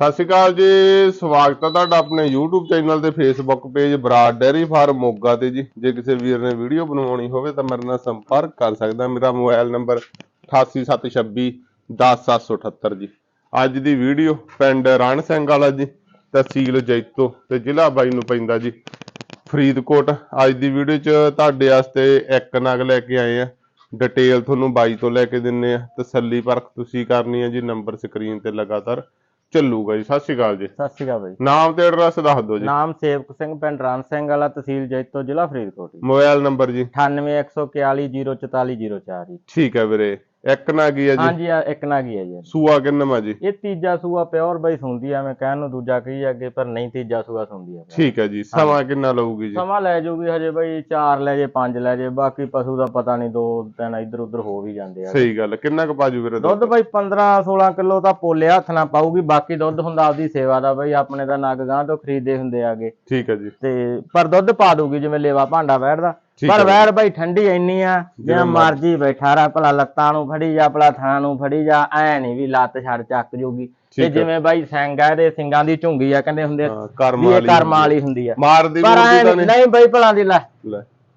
ਸਤਿ ਸ਼੍ਰੀ ਅਕਾਲ ਜੀ, ਸਵਾਗਤ ਹੈ ਤੁਹਾਡਾ ਆਪਣੇ YouTube ਚੈਨਲ ਤੇ Facebook page Brar dairy farm Moga ਤੇ ਜੀ। ਜੇ ਕਿਸੇ ਵੀਰ ਨੇ ਵੀਡੀਓ ਬਣਵਾਉਣੀ ਹੋਵੇ ਤਾਂ ਮੇਰੇ ਨਾਲ ਸੰਪਰਕ ਕਰ ਸਕਦਾ। ਮੇਰਾ ਮੋਬਾਈਲ ਨੰਬਰ 8876 10778 ਜੀ। ਅੱਜ ਦੀ ਵੀਡੀਓ ਪਿੰਡ ਰਣ ਸਿੰਘ ਵਾਲਾ ਜੀ, ਤਹਿਸੀਲ ਜੈਤੋ ਤੇ ਜ਼ਿਲ੍ਹਾ ਬਾਈ ਨੂੰ ਪੈਂਦਾ ਜੀ। ਫਰੀਦਕੋਟ, ਅੱਜ ਦੀ ਵੀਡੀਓ 'ਚ ਤੁਹਾਡੇ ਵਾਸਤੇ ਇੱਕ ਨਗ ਲੈ ਕੇ ਆਏ ਆ। ਡਿਟੇਲ ਤੁਹਾਨੂੰ ਬਾਈ ਤੋਂ ਲੈ ਕੇ ਦਿੰਨੇ ਆ। ਤਸੱਲੀ ਪਰਖ ਤੁਸੀਂ ਕਰਨੀ ਹੈ ਜੀ, ਨੰਬਰ ਸਕਰੀਨ ਤੇ ਲਗਾਤਾਰ ਚੱਲੂਗਾ ਜੀ ਸਤਿ ਸ਼੍ਰੀ ਅਕਾਲ ਜੀ। ਸਤਿ ਸ਼੍ਰੀ ਅਕਾਲ ਬਾਈ। ਨਾਮ ਤੇ ਐਡਰੈਸ ਦੱਸ ਦਿਓ ਜੀ। ਨਾਮ ਸੇਵਕ ਸਿੰਘ ਪਿੰਡ ਰਾਮ ਸਿੰਘ ਵਾਲਾ ਤਹਿਸੀਲ ਜੈਤੋ ਜ਼ਿਲ੍ਹਾ ਫਰੀਦਕੋਟ ਜੀ। ਮੋਬਾਈਲ ਨੰਬਰ ਜੀ। 9814404404 ਜੀ। ਠੀਕ ਹੈ ਵੀਰੇ। ਇੱਕ ਨਾ ਕੀ ਹੈ ਜੀ? ਹਾਂਜੀ ਆ ਇੱਕ ਨਾ ਕੀ ਹੈ ਜੀ। ਸੂਆ ਕਿੰਨਵਾਂ ਜੀ? ਇਹ ਤੀਜਾ ਸੂਆ ਪਿਓਰ ਬਾਈ ਸੁੰਦੀ ਆ ਮੈਂ ਕਹਿਣ ਨੂੰ ਦੂਜਾ ਕਹੀ ਅੱਗੇ ਪਰ ਨਹੀਂ ਤੀਜਾ ਸੂਆ ਸੁੰਦੀ ਆ ਠੀਕ ਹੈ ਜੀ ਸਮਾਂ ਕਿੰਨਾ ਲਊਗੀ ਜੀ? ਸਮਾਂ ਲੈ ਜਾਊਗੀ ਹਜੇ ਬਾਈ 4 ਲੈ ਜੇ 5 ਲੈ ਜੇ ਬਾਕੀ ਪਸ਼ੂ ਦਾ ਪਤਾ ਨਹੀਂ ਦੋ ਦਿਨ ਇੱਧਰ ਉੱਧਰ ਹੋ ਵੀ ਜਾਂਦੇ ਆ। ਸਹੀ ਗੱਲ ਕਿੰਨਾ ਕੁ ਪਾਜੂ ਵੀਰੇ ਦੁੱਧ ਬਾਈ 15 16 ਕਿਲੋ ਤਾਂ ਪੋਲੇ ਹੱਥ ਨਾਲ ਪਾਊਗੀ ਬਾਕੀ ਦੁੱਧ ਹੁੰਦਾ ਆਪਦੀ ਸੇਵਾ ਦਾ ਬਾਈ ਆਪਣੇ ਤਾਂ ਨਗ ਗਾਂ ਤੋਂ ਖਰੀਦੇ ਹੁੰਦੇ ਆਗੇ। ਠੀਕ ਹੈ ਜੀ। ਤੇ ਪਰ ਦੁੱਧ ਪਾ ਦੂਗੀ ਜਿਵੇਂ ਲੇਵਾ ਭਾਂਡਾ ਬੈਠਦਾ। ਪਰ ਵੈੜ ਬਾਈ ਠੰਡੀ ਇੰਨੀ ਆ ਜਿਵੇਂ ਮਰਜ਼ੀ ਬੈਠਾ ਰਾ ਭਲਾ ਲੱਤਾਂ ਨੂੰ ਫੜੀ ਜਾ ਭਲਾ ਥਾਂ ਨੂੰ ਫੜੀ ਜਾ ਐ ਨਹੀਂ ਵੀ ਲੱਤ ਛੱਡ ਚੱਕ ਜੂਗੀ। ਤੇ। ਜਿਵੇਂ ਬਾਈ ਸਿੰਘ ਆ ਇਹਦੇ ਸਿੰਘਾਂ ਦੀ ਝੁੰਗੀ ਆ ਕਹਿੰਦੇ ਹੁੰਦੇ ਵੀ ਇਹ ਕਰਮ ਵਾਲੀ ਹੁੰਦੀ ਆ। ਮਾਰਦੀ ਨਹੀਂ ਬਾਈ ਭਲਾ ਦੀ ਲੈ।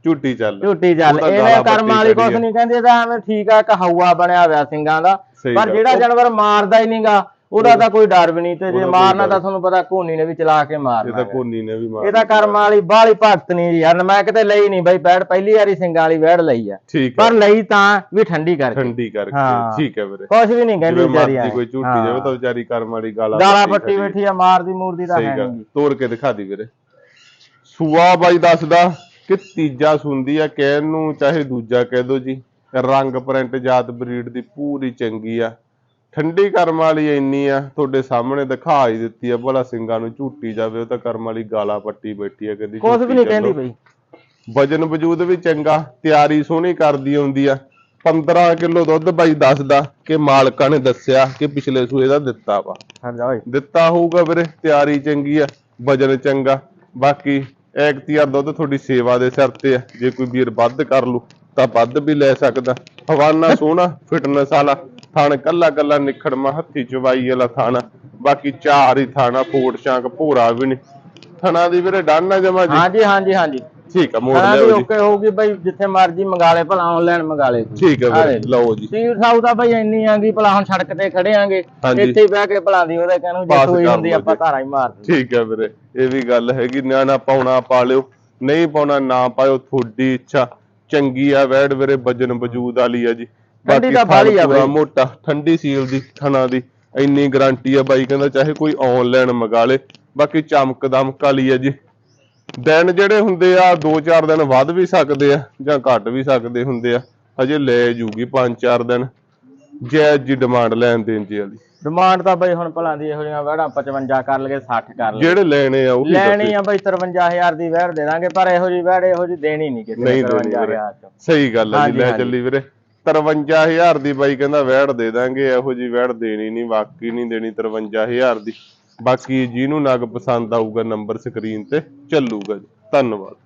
ਝੂਟੀ ਚੱਲ। ਝੂਟੀ ਚੱਲ। ਇਹਨੇ ਕਰਮ ਵਾਲੀ ਕੁਛ। ਨਹੀਂ ਕਹਿੰਦੇ ਤਾਂ ਐਵੇਂ ਠੀਕ ਆ ਕਹਾਊਆ ਬਣਿਆ ਹੋਇਆ ਸਿੰਘਾਂ ਦਾ। ਪਰ। ਜਿਹੜਾ ਜਾਨਵਰ ਮਾਰਦਾ ਹੀ ਨਹੀਂਗਾ ਉਹਦਾ ਤਾਂ ਕੋਈ ਡਰ ਵੀ ਨਹੀਂ ਤੇ ਜੇ ਮਾਰਨਾ ਤਾਂ ਤੁਹਾਨੂੰ ਪਤਾ ਕੋਨੀ ਨੇ ਵੀ ਚਲਾ ਕੇ ਇਹ ਮਾਰਨਾ ਤਾਂ ਕੋਨੀ ਨੇ ਵੀ ਮਾਰ ਇਹ ਤਾਂ ਕਰਮ ਵਾਲੀ ਬਾਹਲੀ ਭਗਤ ਨਹੀਂ ਜੀ। ਯਾਰ ਮੈਂ ਕਿਤੇ ਲਈ ਨਹੀਂ ਬਾਈ ਬੈੜ ਪਹਿਲੀ ਵਾਰੀ ਸਿੰਘਾਂ ਵਾਲੀ ਬੈੜ ਲਈ ਆ। ਪਰ ਲਈ ਤਾਂ ਵੀ ਠੰਡੀ ਕਰਕੇ। ਠੰਡੀ ਕਰਕੇ। ਠੀਕ ਹੈ ਵੀਰੇ। ਕੁਛ ਵੀ ਨਹੀਂ ਕਹਿੰਦੀ ਵਿਚਾਰੀ ਆ ਕੋਈ ਝੂਟੀ ਜਾਵੇ ਤਾਂ ਵਿਚਾਰੀ ਕਰਮ ਵਾਲੀ ਗਾਲਾਂ ਗਾਲਾਂ ਪੱਟੀ ਬੈਠੀ ਆ ਮਾਰਦੀ ਮੂਰਦੀ ਸਹੀ ਹੈ ਨਹੀਂ। ਤੋੜ ਕੇ ਦਿਖਾ ਦੀ ਵੀਰੇ। ਸੂਆ ਬਾਈ ਦੱਸਦਾ ਕਿ ਤੀਜਾ ਸੁੰਦੀ ਆ ਕਹਿਣ ਨੂੰ ਚਾਹੇ ਦੂਜਾ ਕਹਿ ਦੋ ਜੀ। ਰੰਗ ਪ੍ਰਿੰਟ ਜਾਤ ਬਰੀਡ ਦੀ ਪੂਰੀ ਚੰਗੀ ਆ। ਠੰਡੀ ਕਰਮ ਵਾਲੀ ਇੰਨੀ ਆ ਤੁਹਾਡੇ ਸਾਹਮਣੇ ਦਿਖਾ ਹੀ ਦਿੱਤੀ ਆ ਭਲਾ ਸਿੰਘਾਂ ਨੂੰ ਝੂਟੀ ਜਾਵੇ ਉਹ ਤਾਂ ਕਰਮ ਵਾਲੀ ਗਾਲਾਂ ਪੱਟੀ ਬੈਠੀ ਆ ਕਦੀ ਕੁਛ ਵੀ ਨਹੀਂ। ਕਹਿੰਦੀ ਬਈ। ਵਜਨ ਵਜੂਦ ਵੀ ਚੰਗਾ ਤਿਆਰੀ ਸੋਹਣੀ ਕਰਦੀ ਆਉਂਦੀ ਆ। 15 ਕਿਲੋ ਦੁੱਧ ਬਾਈ ਦੱਸਦਾ ਕਿ ਮਾਲਕਾਂ ਨੇ ਦੱਸਿਆ ਕਿ ਪਿਛਲੇ ਸੂਏ ਦਾ ਦਿੱਤਾ ਵਾ। ਓਏ। ਦਿੱਤਾ ਹੋਊਗਾ ਵੀਰੇ ਤਿਆਰੀ ਚੰਗੀ ਆ ਵਜਨ ਚੰਗਾ। ਬਾਕੀ ਐਕਤੀਆਰ ਦੁੱਧ ਤੁਹਾਡੀ ਸੇਵਾ ਦੇ ਸਿਰ ਤੇ ਆ ਜੇ ਕੋਈ ਵੀਰ ਵੱਧ ਕਰ ਲੂ ਤਾਂ ਵੱਧ ਵੀ ਲੈ ਸਕਦਾ। ਹਵਾਨਾ ਸੋਹਣਾ ਫਿਟਨੈਸ ਵਾਲਾ। ਥਣ ਕੱਲਾ ਕੱਲਾ ਨਿਖੜਮਾ ਹੱਥੀ ਚਵਾਈ ਵਾਲਾ ਥਣ। ਬਾਕੀ ਚਾਰ ਹੀ ਥਾਣਾ ਫੋਟ ਸ਼ਾਂਕ ਭੋਰਾ ਵੀ ਨਹੀਂ ਥਣਾ ਦੀ ਵੀਰੇ ਡਨ ਆ ਜਮਾ ਜੀ? ਹਾਂਜੀ ਹਾਂਜੀ ਹਾਂਜੀ। ਠੀਕ ਆ ਮੋੜ ਲਿਓ ਜੀ। ਓਕੇ ਹੋਊਗੀ ਬਈ ਜਿੱਥੇ ਮਰਜ਼ੀ ਮੰਗਾ ਲੈ ਭਲਾ ਆਨਲਾਈਨ ਮੰਗਾ ਲੈ ਠੀਕ ਆ ਵੀਰੇ। ਲਓ ਜੀ। ਸੀਟ ਸਾਊ ਤਾਂ ਬਈ ਇੰਨੀ ਆਂਗੀ ਭਲਾ ਹੁਣ ਸੜਕ ਤੇ ਖੜੇ ਆਂਗੇ। ਇੱਥੇ ਹੀ ਬਹਿ ਕੇ ਭਲਾ ਦੀ ਉਹਦੇ ਕਹਿਣੂ ਜੇ ਕੋਈ ਹੁੰਦੀ ਆਪਾਂ। ਧਾਰਾ ਹੀ ਮਾਰ। ਠੀਕ ਹੈ ਵੀਰੇ ਇਹ ਵੀ ਗੱਲ ਹੈਗੀ ਨਿਆਣਾ ਪਾਉਣਾ ਪਾ ਲਿਓ ਨਹੀਂ ਪਾਉਣਾ ਨਾ ਪਾਇਓ ਤੁਹਾਡੀ ਇੱਛਾ। ਚੰਗੀ ਆ ਵੈੜ ਵੀਰੇ ਵਜਨ ਵਜੂਦ ਵਾਲੀ ਆ ਜੀ। ਠੰਡੀ ਤਾਂ ਆ ਬਾਈ। ਮੋਟਾ ਠੰਡੀ ਸੀਲ ਦੀ ਥਣਾ ਦੀ ਇੰਨੀ ਗਾਰੰਟੀ ਆ ਬਾਈ ਕਹਿੰਦਾ ਚਾਹੇ ਕੋਈ ਆਨਲਾਈਨ ਮੰਗਾ ਲੇ ਬਾਕੀ ਚਮਕ ਦਮਕ ਵਾਲੀ ਆ ਜੀ। ਦਿਨ ਜਿਹੜੇ ਹੁੰਦੇ ਆ 2-4 ਦਿਨ ਵੱਧ ਵੀ ਸਕਦੇ ਆ ਜਾਂ ਘੱਟ ਵੀ ਸਕਦੇ ਹੁੰਦੇ ਆ ਹਜੇ ਲੈ ਜੂਗੀ 5-4 ਦਿਨ। ਜੈ ਜੀ ਡਿਮਾਂਡ ਲੈਣ ਦੇਣ ਜੀ ਵਾਲੀ। ਡਿਮਾਂਡ ਤਾਂ ਬਈ ਹੁਣ ਭਲਾ ਦੀ ਇਹੋ ਜਿਹੀਆਂ ਵਹਿੜਾਂ 55 ਕਰ ਲਗੇ 60 ਕਰ ਲਗੇ ਜਿਹੜੇ ਲੈਣੇ ਆ ਉਹ ਲੈਣੀ ਆ ਬਈ 53000 ਦੀ ਵਹਿੜ ਦੇ ਦਾਂਗੇ ਪਰ ਇਹੋ ਜਿਹੀ ਵਹਿੜ ਇਹੋ ਜਿਹੀ ਦੇਣੀ ਨਹੀਂ ਕਿਸੇ ਨਹੀਂ ਨੇ ਦੇਣੀ ਵੀਰੇ। 53000 ਚ। ਸਹੀ ਗੱਲ ਹੈ ਜੀ ਲੈ। ਚੱਲੀ ਵੀਰੇ। 53000 ਦੀ ਬਾਈ ਕਹਿੰਦਾ ਵੈੜ ਦੇ ਦਾਂਗੇ, ਇਹੋ ਜੀ ਵੈੜ ਦੇਣੀ ਨਹੀਂ ਬਾਕੀ ਨਹੀਂ ਦੇਣੀ 53000 ਦੀ। ਬਾਕੀ ਜਿਹਨੂੰ ਨਗ ਪਸੰਦ ਆਊਗਾ ਨੰਬਰ ਸਕਰੀਨ ਤੇ ਚੱਲੂਗਾ ਜੀ। ਧੰਨਵਾਦ।